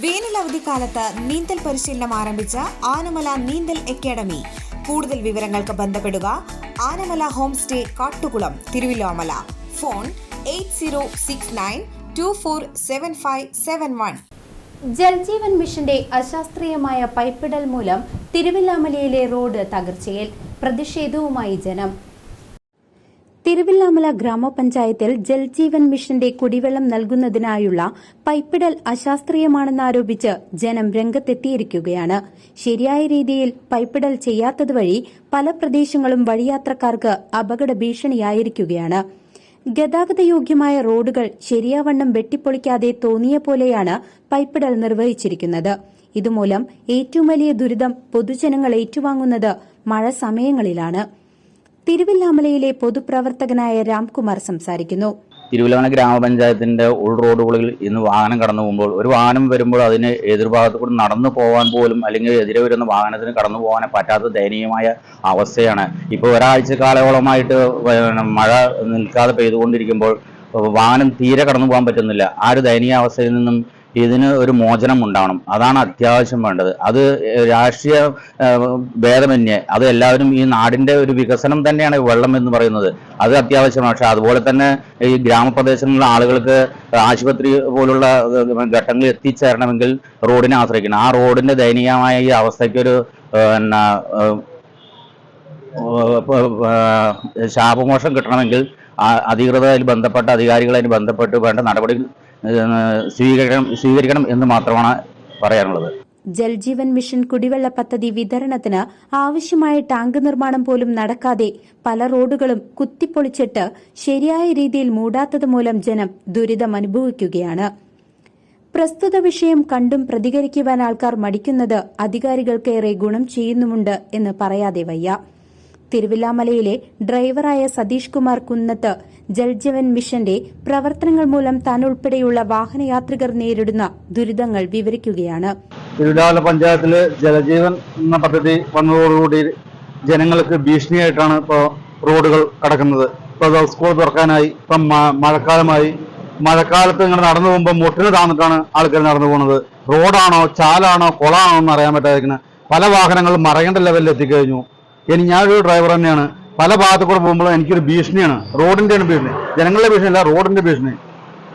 വേനൽ അവധിക്കാലത്ത് നീന്തൽ പരിശീലനം ആരംഭിച്ച ആനമല നീന്തൽ അക്കാദമി. കൂടുതൽ വിവരങ്ങൾക്ക് ബന്ധപ്പെടുക Anamala home stay Kattukulam Thiruvilwamala. Phone eight zero six nine two four seven five seven one. Jal Jeevan മിഷന്റെ അശാസ്ത്രീയമായ പൈപ്പിടൽ മൂലം തിരുവില്ലാമലയിലെ റോഡ് തകർച്ചയിൽ പ്രതിഷേധവുമായി ജനം. തിരുവില്ലാമല ഗ്രാമപഞ്ചായത്തിൽ ജൽജീവൻ മിഷന്റെ കുടിവെള്ളം നൽകുന്നതിനായുള്ള പൈപ്പിടൽ അശാസ്ത്രീയമാണെന്നാരോപിച്ച് ജനം രംഗത്തെത്തിയിരിക്കുകയാണ്. ശരിയായ രീതിയിൽ പൈപ്പിടൽ ചെയ്യാത്തതുവഴി പല പ്രദേശങ്ങളും വഴിയാത്രക്കാർക്ക് അപകട ഭീഷണിയായിരിക്കുകയാണ് ഗതാഗതയോഗ്യമായ റോഡുകൾ ശരിയാവണ്ണം വെട്ടിപ്പൊളിക്കാതെ തോന്നിയ പോലെയാണ് പൈപ്പിടൽ നിർവഹിച്ചിരിക്കുന്നത്. ഇതുമൂലം ഏറ്റവും വലിയ ദുരിതം പൊതുജനങ്ങൾ ഏറ്റുവാങ്ങുന്നത് മഴ സമയങ്ങളിലാണ്. തിരുവില്ലാമലയിലെ പൊതുപ്രവർത്തകനായ രാംകുമാർ സംസാരിക്കുന്നു. തിരുവല്ലാമല ഗ്രാമപഞ്ചായത്തിന്റെ ഉൾ റോഡുകളിൽ ഇന്ന് വാഹനം കടന്നു പോകുമ്പോൾ ഒരു വാഹനം വരുമ്പോൾ അതിന് എതിർഭാഗത്ത് കൂടി നടന്നു പോകാൻ പോലും അല്ലെങ്കിൽ എതിരെ വരുന്ന വാഹനത്തിന് കടന്നു പോകാൻ പറ്റാത്ത ദയനീയമായ അവസ്ഥയാണ്. ഇപ്പോൾ ഒരാഴ്ച കാലയോളമായിട്ട് മഴ നിൽക്കാതെ പെയ്തുകൊണ്ടിരിക്കുമ്പോൾ വാഹനം തീരെ കടന്നു പോകാൻ പറ്റുന്നില്ല. ആ ഒരു ദയനീയ അവസ്ഥയിൽ നിന്നും ഇതിന് ഒരു മോചനം ഉണ്ടാവണം. അതാണ് അത്യാവശ്യം വേണ്ടത്. അത് രാഷ്ട്രീയ ഭേദമന്യേ അത് എല്ലാവരും ഈ നാടിന്റെ ഒരു വികസനം തന്നെയാണ് വെള്ളം എന്ന് പറയുന്നത്. അത് അത്യാവശ്യമാണ്. പക്ഷെ അതുപോലെ തന്നെ ഈ ഗ്രാമപ്രദേശങ്ങളിലെ ആളുകൾക്ക് ആശുപത്രി പോലുള്ള ഘട്ടങ്ങളിൽ എത്തിച്ചേരണമെങ്കിൽ റോഡിനെ ആശ്രയിക്കണം. ആ റോഡിന്റെ ദയനീയമായ ഈ അവസ്ഥയ്ക്ക് ഒരു പിന്നെ ഏഹ്, ഏഹ്, ശാപമോഷം കിട്ടണമെങ്കിൽ അതിൽ ബന്ധപ്പെട്ട അധികാരികളതിന് ബന്ധപ്പെട്ട് വേണ്ട നടപടി ഏഹ്, സ്വീകരിക്കണം സ്വീകരിക്കണം എന്ന് മാത്രമാണ് പറയാനുള്ളത് ജൽജീവൻ മിഷൻ കുടിവെള്ള പദ്ധതി വിതരണത്തിന് ആവശ്യമായ ടാങ്ക് നിർമ്മാണം പോലും നടക്കാതെ പല റോഡുകളും കുത്തിപ്പൊളിച്ചിട്ട് ശരിയായ രീതിയിൽ മൂടാത്തത് മൂലം ജനം ദുരിതം അനുഭവിക്കുകയാണ്. പ്രസ്തുത വിഷയം കണ്ടും പ്രതികരിക്കുവാൻ ആൾക്കാർ മടിക്കുന്നത് അധികാരികൾക്കേറെ ഗുണം ചെയ്യുന്നുമുണ്ട് എന്ന് പറയാതെ വയ്യ. തിരുവില്ലാമലയിലെ ഡ്രൈവറായ സതീഷ് കുമാർ കുന്നത്ത് ജൽജീവൻ മിഷന്റെ പ്രവർത്തനങ്ങൾ മൂലം താൻ ഉൾപ്പെടെയുള്ള വാഹനയാത്രികർ നേരിടുന്ന ദുരിതങ്ങൾ വിവരിക്കുകയാണ്. തിരുവിതാമല പഞ്ചായത്തിൽ ജലജീവൻ എന്ന പദ്ധതി വന്നതോടുകൂടി ജനങ്ങൾക്ക് ഭീഷണിയായിട്ടാണ് ഇപ്പോൾ റോഡുകൾ കടക്കുന്നത്. ഇപ്പോൾ സ്കൂൾ തുറക്കാനായി ഇപ്പം മഴക്കാലമായി. മഴക്കാലത്ത് ഇങ്ങനെ നടന്നു പോകുമ്പോൾ മുട്ടിന് താന്നിട്ടാണ് ആൾക്കാർ നടന്നു പോകുന്നത് റോഡാണോ ചാലാണോ കുളമാണോ എന്ന് അറിയാൻ പറ്റാതിരിക്കുന്നത് പല വാഹനങ്ങളും മറയേണ്ട ലെവലിൽ എത്തിക്കഴിഞ്ഞു. ഇനി ഞാനൊരു ഡ്രൈവർ തന്നെയാണ്. പല ഭാഗത്തു കൂടെ പോകുമ്പോൾ എനിക്കൊരു ഭീഷണിയാണ്. റോഡിന്റെയാണ് ഭീഷണി. ജനങ്ങളുടെ ഭീഷണിയല്ല റോഡിന്റെ ഭീഷണി.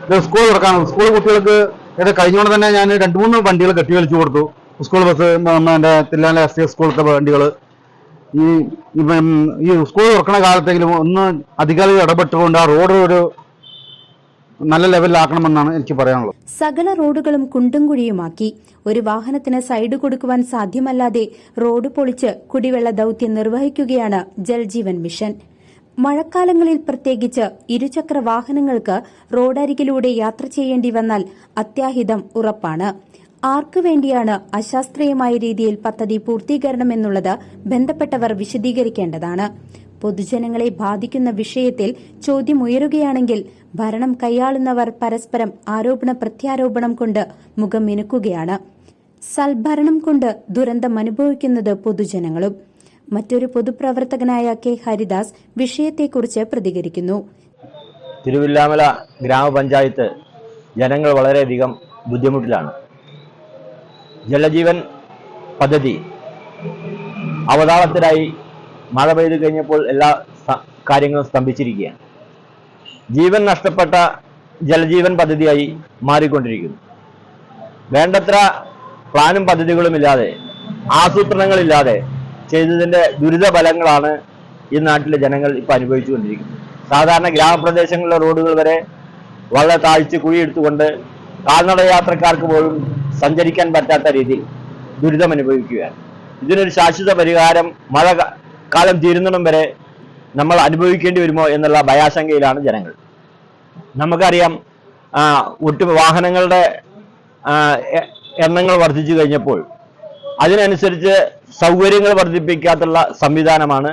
ഇത് സ്കൂൾ തുറക്കാണ് സ്കൂൾ കുട്ടികൾക്ക് ഇത് കഴിഞ്ഞോണ്ട് തന്നെ ഞാൻ രണ്ട് മൂന്ന് വണ്ടികൾ കെട്ടി വലിച്ചു കൊടുത്തു. സ്കൂൾ ബസ് എന്റെ തില്ലാല എസ് സ്കൂളിലത്തെ വണ്ടികൾ. ഈ ഈ സ്കൂൾ തുറക്കണ കാലത്തെങ്കിലും ഒന്ന് അധികാരികൾ ഇടപെട്ടുകൊണ്ട് ആ റോഡ് ഒരു നല്ല ലെവലിലാക്കണമെന്നാണ് എനിക്ക് പറയാനുള്ളത്. സകല റോഡുകളും കുണ്ടും കുഴിയുമാക്കി ഒരു വാഹനത്തിന് സൈഡ് കൊടുക്കുവാൻ സാധ്യമല്ലാതെ റോഡ് പൊളിച്ച് കുടിവെള്ള ദൌത്യം നിർവഹിക്കുകയാണ് ജൽജീവൻ മിഷൻ. മഴക്കാലങ്ങളിൽ പ്രത്യേകിച്ച് ഇരുചക്ര വാഹനങ്ങൾക്ക് റോഡരികിലൂടെ യാത്ര ചെയ്യേണ്ടി വന്നാൽ അത്യാഹിതം ഉറപ്പാണ്. ആർക്കു വേണ്ടിയാണ് അശാസ്ത്രീയമായ രീതിയിൽ പദ്ധതി പൂർത്തീകരണമെന്നുള്ളത് ബന്ധപ്പെട്ടവർ വിശദീകരിക്കേണ്ടതാണ്. പൊതുജനങ്ങളെ ബാധിക്കുന്ന വിഷയത്തിൽ ചോദ്യമുയരുകയാണെങ്കിൽ ഭരണം കൈയാളുന്നവർ പരസ്പരം ആരോപണ പ്രത്യാരോപണം കൊണ്ട് മുഖം മിനുക്കുകയാണ്. സൽഭരണം കൊണ്ട് ദുരന്തം അനുഭവിക്കുന്നത് പൊതുജനങ്ങളും. മറ്റൊരു പൊതുപ്രവർത്തകനായ കെ ഹരിദാസ് വിഷയത്തെക്കുറിച്ച് പ്രതികരിക്കുന്നു. തിരുവില്ലാമല ഗ്രാമപഞ്ചായത്ത് ജനങ്ങൾ വളരെയധികം ബുദ്ധിമുട്ടിലാണ്. ജലജീവൻ പദ്ധതി. അവതാളത്തിലായി മഴ പെയ്തു കഴിഞ്ഞപ്പോൾ എല്ലാ കാര്യങ്ങളും സ്തംഭിച്ചിരിക്കുകയാണ്. ജീവൻ നഷ്ടപ്പെട്ട ജലജീവൻ പദ്ധതിയായി മാറിക്കൊണ്ടിരിക്കുന്നു. വേണ്ടത്ര പ്ലാനും പദ്ധതികളും ഇല്ലാതെ ആസൂത്രണങ്ങളില്ലാതെ ചെയ്തതിന്റെ ദുരിതഫലങ്ങളാണ് ഈ നാട്ടിലെ ജനങ്ങൾ ഇപ്പൊ അനുഭവിച്ചുകൊണ്ടിരിക്കുന്നത്. സാധാരണ ഗ്രാമപ്രദേശങ്ങളിലെ റോഡുകൾ വരെ വളരെ താഴ്ച കുഴിയെടുത്തുകൊണ്ട് കാൽനട യാത്രക്കാർക്ക് പോലും സഞ്ചരിക്കാൻ പറ്റാത്ത രീതിയിൽ ദുരിതം അനുഭവിക്കുകയാണ്. ഇതിനൊരു ശാശ്വത പരിഹാരം മഴ കാലം തീരുന്നിടം വരെ നമ്മൾ അനുഭവിക്കേണ്ടി വരുമോ എന്നുള്ള ഭയാശങ്കയിലാണ് ജനങ്ങൾ. നമുക്കറിയാം ഒട്ടു വാഹനങ്ങളുടെ എണ്ണങ്ങൾ വർദ്ധിച്ചു കഴിഞ്ഞപ്പോൾ അതിനനുസരിച്ച് സൗകര്യങ്ങൾ വർദ്ധിപ്പിക്കാത്തുള്ള സംവിധാനമാണ്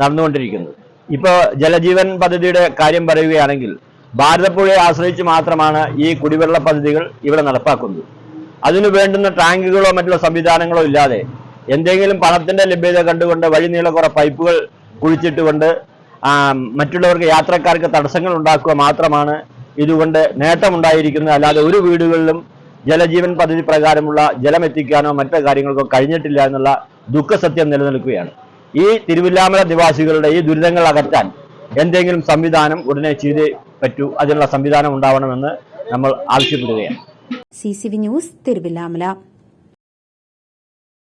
നടന്നുകൊണ്ടിരിക്കുന്നത്. ഇപ്പോൾ ജലജീവൻ പദ്ധതിയുടെ കാര്യം പറയുകയാണെങ്കിൽ ഭാരതപ്പുഴയെ ആശ്രയിച്ച് മാത്രമാണ് ഈ കുടിവെള്ള പദ്ധതികൾ ഇവിടെ നടപ്പാക്കുന്നത്. അതിനു വേണ്ടുന്ന ടാങ്കുകളോ മറ്റുള്ള സംവിധാനങ്ങളോ ഇല്ലാതെ എന്തെങ്കിലും പണത്തിന്റെ ലഭ്യത കണ്ടുകൊണ്ട് വഴി വഴിനീള കുറെ പൈപ്പുകൾ കുഴിച്ചിട്ടുകൊണ്ട് മറ്റുള്ളവർക്ക് യാത്രക്കാർക്ക് തടസ്സങ്ങൾ ഉണ്ടാക്കുക മാത്രമാണ് ഇതുകൊണ്ട് നേട്ടമുണ്ടായിരിക്കുന്നത്. അല്ലാതെ ഒരു വീടുകളിലും ജലജീവൻ പദ്ധതി പ്രകാരമുള്ള ജലം എത്തിക്കാനോ മറ്റു കാര്യങ്ങൾക്കോ കഴിഞ്ഞിട്ടില്ല എന്നുള്ള ദുഃഖസത്യം നിലനിൽക്കുകയാണ്. ഈ തിരുവില്ലാമല നിവാസികളുടെ ഈ ദുരിതങ്ങൾ അകറ്റാൻ എന്തെങ്കിലും സംവിധാനം ഉടനെ ചെയ്തേ പറ്റൂ. അതിനുള്ള സംവിധാനം ഉണ്ടാവണമെന്ന് നമ്മൾ ആവശ്യപ്പെടുകയാണ്. C news Thiruvilwamala